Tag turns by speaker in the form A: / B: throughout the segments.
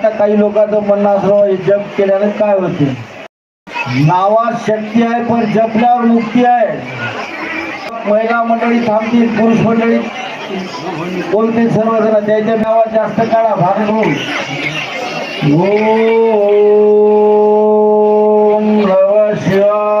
A: आता काही लोकांचं म्हणणं असलं हे जप केल्याने काय होते? नावात शक्ती आहे पण जपल्यावर मुक्ती आहे. महिला मंडळी थांबतील पुरुष मंडळी बोलते सर्वजण. त्याच्या नावात जास्त काढा भाग घेऊन शिवाय.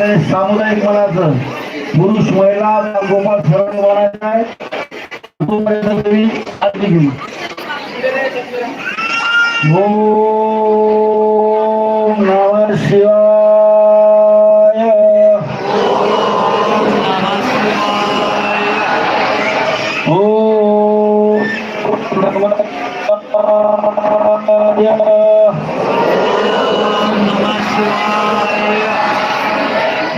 A: आता आपले सामुदायिक मनाचं पुरुष महिला गोपाळ सर्वांनी म्हणायचं आहे तोपर्यंत तुम्ही आरती घेऊ ओम नमः शिवाय ओम नमः शिवाय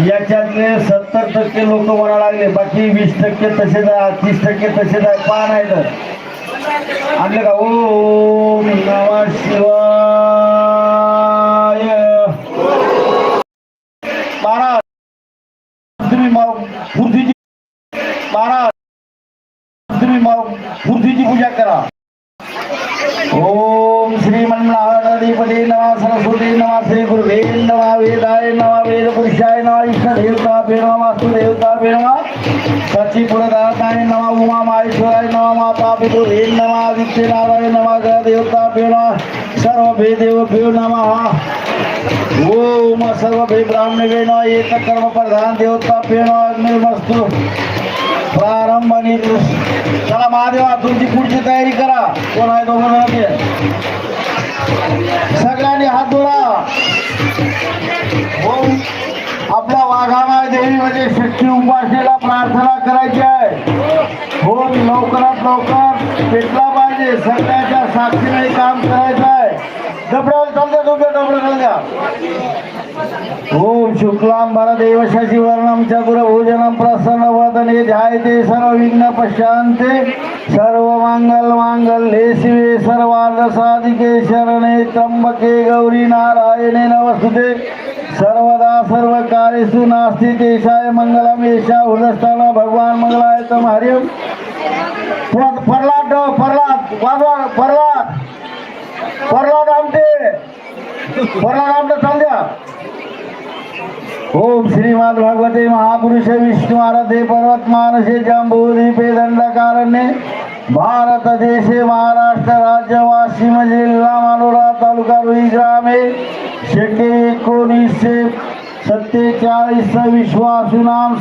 A: याच्यातले सत्तर टक्के लोक म्हणा लागले बाकी वीस टक्के तसेच आहे तीस टक्के तसेच आहे पहा नाही तर? आणलं का? ओम नमः शिवाय. महाराज तुम्ही म- महाराज तुम्ही म- पूजा करा. ओ श्रीमन्नारायणाधिपती नवा सरस्वती नवा श्री गुरुवे नमः वेदाय नवा वेद पुरुषाय नवा इष्ट देवता नमः वास्तु देवता नमः सची पुरदाताय नवा उमा माहेश्वराय नवा माता पितृभे नवा आदित्य नारायण देवता ग्रह देवता भेदेव सर्वभे देवभ्यो नमः। ओम सर्वभे ब्राह्मणे नमः एक कर्म प्रधान देवता नमः अग्निर्मस्तु। प्रारंभ आणि चला महादेवा तुमची पुढची तयारी करा। कोण आहे दोघं सगळ्यांनी हात धुरा ओम. आपल्या वाघामा देवी म्हणजे शक्ती उपासनेला प्रार्थना करायची आहे. होम लवकरात लवकर पेटला पाहिजे. सगळ्याच्या साक्षीने काम करायचं आहे. डबड्यावर चालत्या तुमच्या डबडं चालत्या ओम शुक्लां वरदेव शशिवर्णं चतुर्भुजनं प्रसन्नवदने ध्यायते सर्वविघ्न मंगल मांगल्ये शिवे सर्वार्धसाधिके शरणे त्र्यंबके गौरी नारायणे नमस्ते सर्वदा सर्वकार्येषु नास्ति तेषाय मङ्गलम् एषा हृदस्थान भगवान् मंगलाय हरि ओम। प्रल्हाद प्रल्हाद वाजवा प्रल्हाद प्रल्हाद आमटे। प्रल्हाद आमटे चाल द्या। ओम श्रीमद भगवते महापुरुष विष्णु आराधे पर्वत मानसे जंबूद्वीपे दंडकारण्ये भारत देशे महाराष्ट्र राज्य वाशिम जिल्हा मानोरा तालुका रुई ग्रामे शके एकोणीसशे सत्तेचाळीस विश्वासू नाम